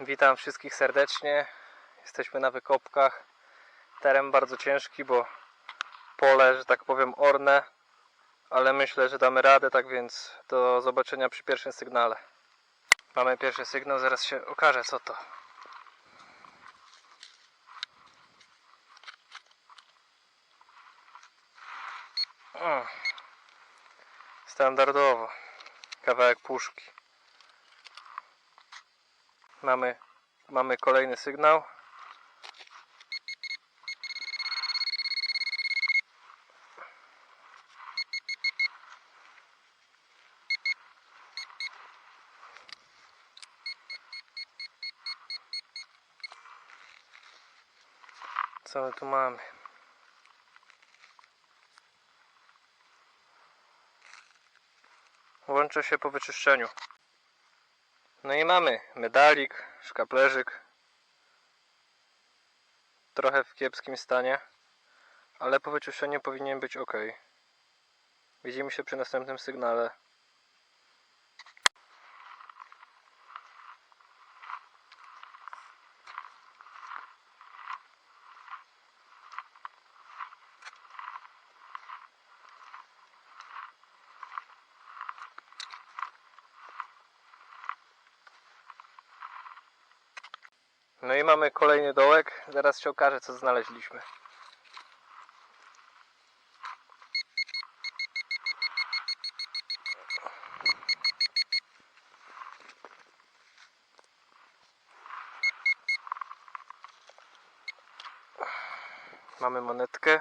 Witam wszystkich serdecznie. Jesteśmy na wykopkach. Teren bardzo ciężki, bo pole, że tak powiem, orne, ale myślę, że damy radę, tak więc do zobaczenia przy pierwszym sygnale. Mamy pierwszy sygnał, zaraz się okaże co to. O, standardowo. Kawałek puszki. Mamy, mamy kolejny sygnał. Co my tu mamy? Łączę się po wyczyszczeniu. No i mamy medalik, szkaplerzyk. Trochę w kiepskim stanie, ale po wyczyszczeniu powinien być ok. Widzimy się przy następnym sygnale. No i mamy kolejny dołek. Zaraz się okaże co znaleźliśmy. Mamy monetkę.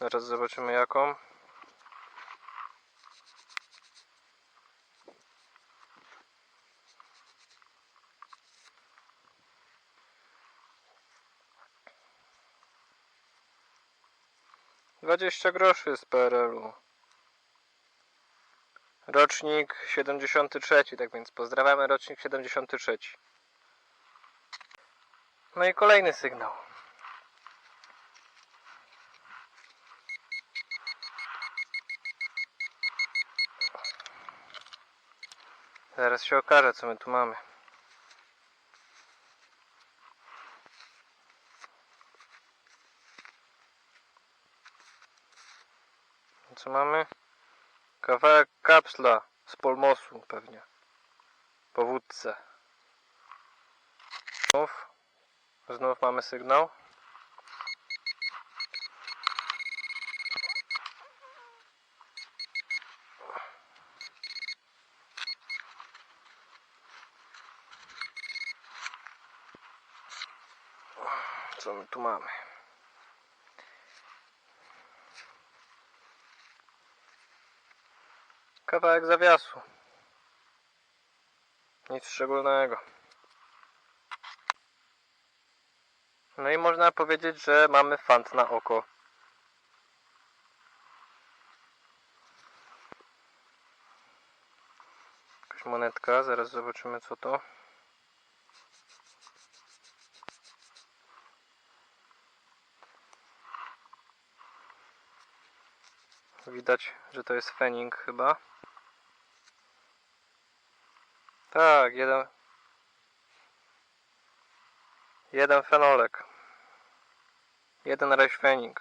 Zaraz zobaczymy jaką. Dwadzieścia groszy z PRL-u. Rocznik 73, tak więc pozdrawiamy rocznik 73. No i kolejny sygnał. Zaraz się okaże co my tu mamy. Co mamy? Kawałek kapsla z polmosu pewnie. Po wódce. Znów. Znów mamy sygnał. Co my tu mamy? Kawałek zawiasu. Nic szczególnego. No i można powiedzieć, że mamy fant na oko. Jakaś monetka, zaraz zobaczymy co to. Widać, że to jest fening chyba. Tak, jeden. Jeden fenolek. Jeden rajfening.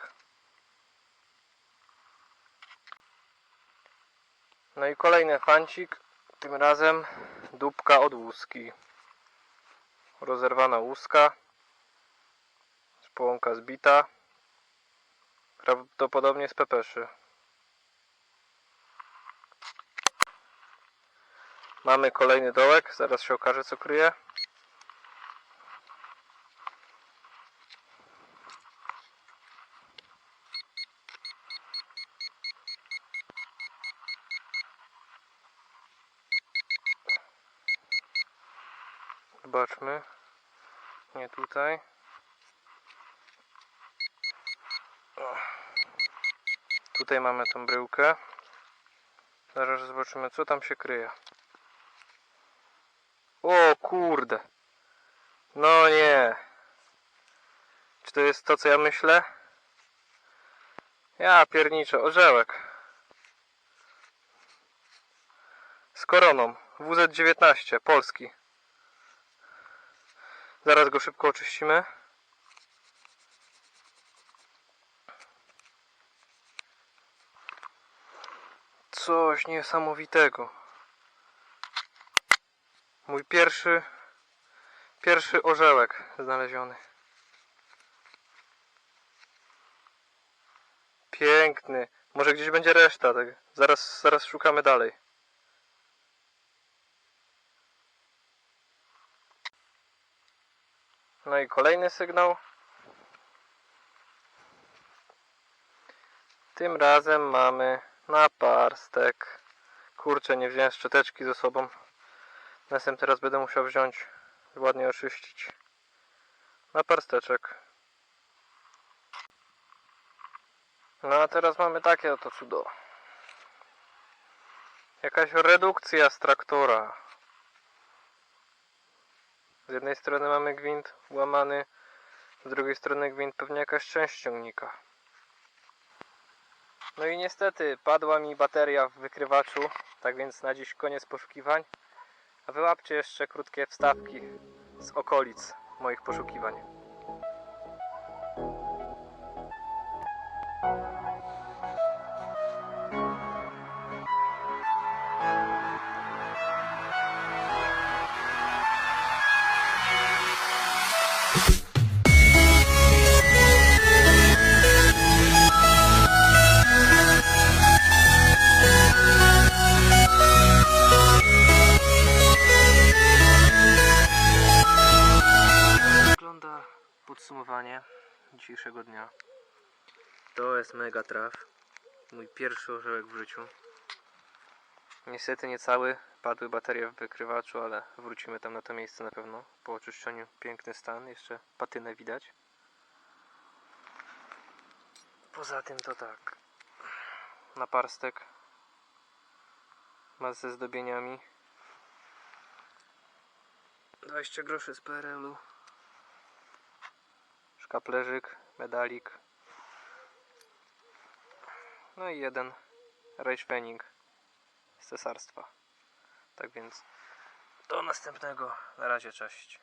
No i kolejny fancik. Tym razem dupka od łuski. Rozerwana łuska. Spłonka zbita. Prawdopodobnie z pepeszy. Mamy kolejny dołek, zaraz się okaże co kryje. Zobaczmy. Nie tutaj. Tutaj mamy tą bryłkę. Zaraz zobaczymy co tam się kryje. Kurde. No nie. Czy to jest to, co ja myślę? Ja pierniczę, orzełek. Z koroną. WZ-19, polski. Zaraz go szybko oczyścimy. Coś niesamowitego. Mój pierwszy, pierwszy orzełek znaleziony. Piękny. Może gdzieś będzie reszta. Tak. Zaraz, zaraz szukamy dalej. No i kolejny sygnał. Tym razem mamy naparstek. Kurczę, nie wziąłem szczoteczki ze sobą. Następny raz będę musiał wziąć, ładnie oczyścić. Naparsteczek. No a teraz mamy takie oto cudo. Jakaś redukcja z traktora. Z jednej strony mamy gwint łamany, z drugiej strony gwint pewnie jakaś część ciągnika. No i niestety padła mi bateria w wykrywaczu, tak więc na dziś koniec poszukiwań. A wyłapcie jeszcze krótkie wstawki z okolic moich poszukiwań. Podsumowanie dzisiejszego dnia. To jest mega traf. Mój pierwszy orzełek w życiu. Niestety nie cały. Padły baterie w wykrywaczu, ale wrócimy tam na to miejsce na pewno. Po oczyszczeniu piękny stan. Jeszcze patynę widać. Poza tym to tak. Naparstek. Ma ze zdobieniami. 20 groszy z PRL-u. Szkaplerzyk, medalik. No i jeden rejszpening z cesarstwa. Tak więc do następnego. Na razie, cześć.